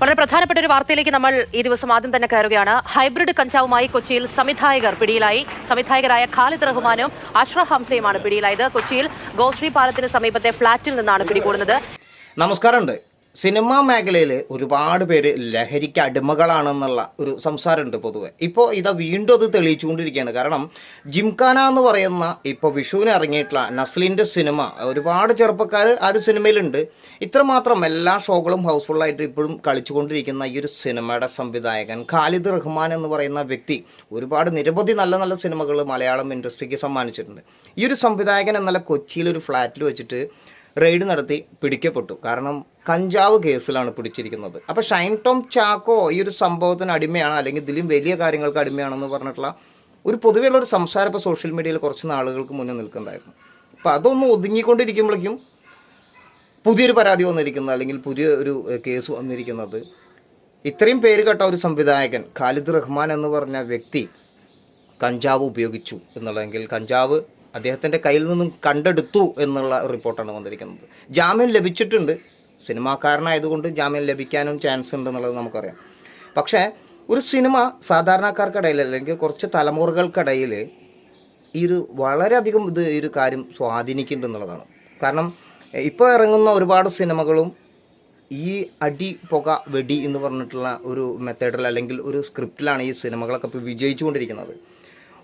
വളരെ പ്രധാനപ്പെട്ട ഒരു വാർത്തയിലേക്ക് നമ്മൾ ഈ ദിവസം ആദ്യം തന്നെ കയറുകയാണ്. ഹൈബ്രിഡ് കഞ്ചാവുമായി കൊച്ചിയിൽ സംവിധായകർ പിടിയിലായി. സംവിധായകരായ ഖാലിദ് റഹ്മാനും അഷ്റ ഹംസയുമാണ് പിടിയിലായത്. കൊച്ചിയിൽ ഗോശ്രീ പാലത്തിന് സമീപത്തെ ഫ്ളാറ്റിൽ നിന്നാണ് പിടികൂടുന്നത്. നമസ്കാരമുണ്ട്. സിനിമാ മേഖലയിൽ ഒരുപാട് പേര് ലഹരിക്ക് അടിമകളാണെന്നുള്ള ഒരു സംസാരമുണ്ട് പൊതുവെ. ഇപ്പോൾ ഇതാ വീണ്ടും അത് തെളിയിച്ചുകൊണ്ടിരിക്കുകയാണ്. കാരണം ജിംഖാന എന്ന് പറയുന്ന ഇപ്പോൾ വിഷുവിന് ഇറങ്ങിയിട്ടുള്ള നസ്ലിന്റെ സിനിമ ഒരുപാട് ചെറുപ്പക്കാർ ആ ഒരു സിനിമയിലുണ്ട്. ഇത്രമാത്രം എല്ലാ ഷോകളും ഹൗസ്ഫുള്ളായിട്ട് ഇപ്പോഴും കളിച്ചുകൊണ്ടിരിക്കുന്ന ഈ ഒരു സിനിമയുടെ സംവിധായകൻ ഖാലിദ് റഹ്മാൻ എന്ന് പറയുന്ന വ്യക്തി ഒരുപാട് നിരവധി നല്ല നല്ല സിനിമകൾ മലയാളം ഇൻഡസ്ട്രിക്ക് സമ്മാനിച്ചിട്ടുണ്ട്. ഈ ഒരു സംവിധായകൻ എന്നല്ല കൊച്ചിയിൽ ഒരു ഫ്ലാറ്റിൽ വെച്ചിട്ട് റെയ്ഡ് നടത്തി പിടിക്കപ്പെട്ടു. കാരണം കഞ്ചാവ് കേസിലാണ് പിടിച്ചിരിക്കുന്നത്. അപ്പോൾ ഷൈൻ ടോം ചാക്കോ ഈ ഒരു സംഭവത്തിന് അടിമയാണ് അല്ലെങ്കിൽ ഇതിലും വലിയ കാര്യങ്ങൾക്ക് അടിമയാണെന്ന് പറഞ്ഞിട്ടുള്ള ഒരു പൊതുവെയുള്ള ഒരു സംസാരം ഇപ്പോൾ സോഷ്യൽ മീഡിയയിൽ കുറച്ച് നാളുകൾക്ക് മുന്നേ നിൽക്കുന്നുണ്ടായിരുന്നു അപ്പോൾ അതൊന്ന് ഒതുങ്ങിക്കൊണ്ടിരിക്കുമ്പോഴേക്കും പുതിയൊരു പരാതി വന്നിരിക്കുന്നത് അല്ലെങ്കിൽ പുതിയ ഒരു കേസ് വന്നിരിക്കുന്നത്. ഇത്രയും പേര് കേട്ട ഒരു സംവിധായകൻ ഖാലിദ് റഹ്മാൻ എന്ന് പറഞ്ഞ വ്യക്തി കഞ്ചാവ് ഉപയോഗിച്ചു എന്നുള്ളതെങ്കിൽ കഞ്ചാവ് അദ്ദേഹത്തിന്റെ കയ്യിൽ നിന്നും കണ്ടെടുത്തു എന്നുള്ള റിപ്പോർട്ടാണ് വന്നിരിക്കുന്നത്. ജാമ്യം ലഭിച്ചിട്ടുണ്ട്. സിനിമാക്കാരനായതുകൊണ്ട് ജാമ്യം ലഭിക്കാനും ചാൻസ് ഉണ്ടെന്നുള്ളത് നമുക്കറിയാം. പക്ഷേ ഒരു സിനിമ സാധാരണക്കാർക്കിടയിൽ അല്ലെങ്കിൽ കുറച്ച് തലമുറകൾക്കിടയിൽ ഈ ഒരു വളരെയധികം ഇത് ഈ ഒരു കാര്യം സ്വാധീനിക്കുന്നുണ്ട് എന്നുള്ളതാണ് കാരണം ഇപ്പോൾ ഇറങ്ങുന്ന ഒരുപാട് സിനിമകളും ഈ അടി പുക വെടി എന്ന് പറഞ്ഞിട്ടുള്ള ഒരു മെത്തേഡിൽ അല്ലെങ്കിൽ ഒരു സ്ക്രിപ്റ്റിലാണ് ഈ സിനിമകളൊക്കെ ഇപ്പോൾ വിജയിച്ചുകൊണ്ടിരിക്കുന്നത്.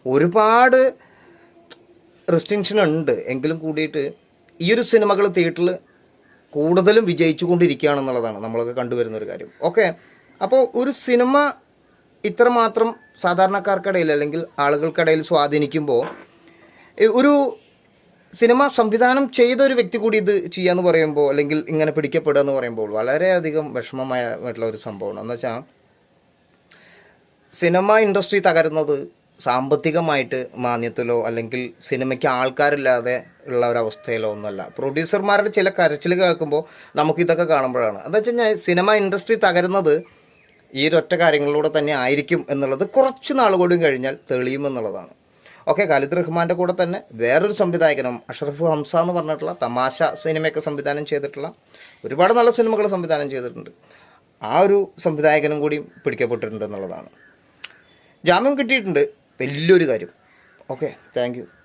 ഒരുപാട് റെസ്ട്രിക്ഷൻ ഉണ്ട്. എങ്കിലും കൂടിയിട്ട് ഈ ഒരു സിനിമകൾ തിയേറ്ററിൽ കൂടുതലും വിജയിച്ചുകൊണ്ടിരിക്കുകയാണെന്നുള്ളതാണ് നമ്മളൊക്കെ കണ്ടുവരുന്ന ഒരു കാര്യം. ഓക്കെ. അപ്പോൾ ഒരു സിനിമ ഇത്രമാത്രം സാധാരണക്കാർക്കിടയിൽ അല്ലെങ്കിൽ ആളുകൾക്കിടയിൽ സ്വാധീനിക്കുമ്പോൾ ഒരു സിനിമ സംവിധാനം ചെയ്ത ഒരു വ്യക്തി കൂടി ഇത് ചെയ്യാന്ന് പറയുമ്പോൾ അല്ലെങ്കിൽ ഇങ്ങനെ പിടിക്കപ്പെടുക എന്ന് പറയുമ്പോൾ വളരെയധികം വിഷമമായിട്ടുള്ള ഒരു സംഭവമാണ്. എന്ന് വെച്ചാൽ സിനിമ ഇൻഡസ്ട്രി തകരുന്നത് സാമ്പത്തികമായിട്ട് മാന്യത്തിലോ അല്ലെങ്കിൽ സിനിമയ്ക്ക് ആൾക്കാരില്ലാതെ ഉള്ള ഒരു അവസ്ഥയിലോ ഒന്നുമല്ല. പ്രൊഡ്യൂസർമാരുടെ ചില കരച്ചിൽ കേൾക്കുമ്പോൾ നമുക്കിതൊക്കെ കാണുമ്പോഴാണ്. എന്താ വെച്ച് കഴിഞ്ഞാൽ സിനിമ ഇൻഡസ്ട്രി തകരുന്നത് ഈ ഒരൊറ്റ കാര്യങ്ങളിലൂടെ തന്നെ ആയിരിക്കും എന്നുള്ളത് കുറച്ച് നാൾ കൂടി കഴിഞ്ഞാൽ തെളിയുമെന്നുള്ളതാണ് ഓക്കെ ഖാലിദ് റഹ്മാന്റെ കൂടെ തന്നെ വേറൊരു സംവിധായകനും അഷറഫ് ഹംസ എന്ന് പറഞ്ഞിട്ടുള്ള തമാശ സിനിമയൊക്കെ സംവിധാനം ചെയ്തിട്ടുള്ള ഒരുപാട് നല്ല സിനിമകൾ സംവിധാനം ചെയ്തിട്ടുണ്ട്. ആ ഒരു സംവിധായകനും കൂടി പിടിക്കപ്പെട്ടിട്ടുണ്ട് എന്നുള്ളതാണ്. ജാമ്യം കിട്ടിയിട്ടുണ്ട്. വലിയൊരു കാര്യം. Okay thank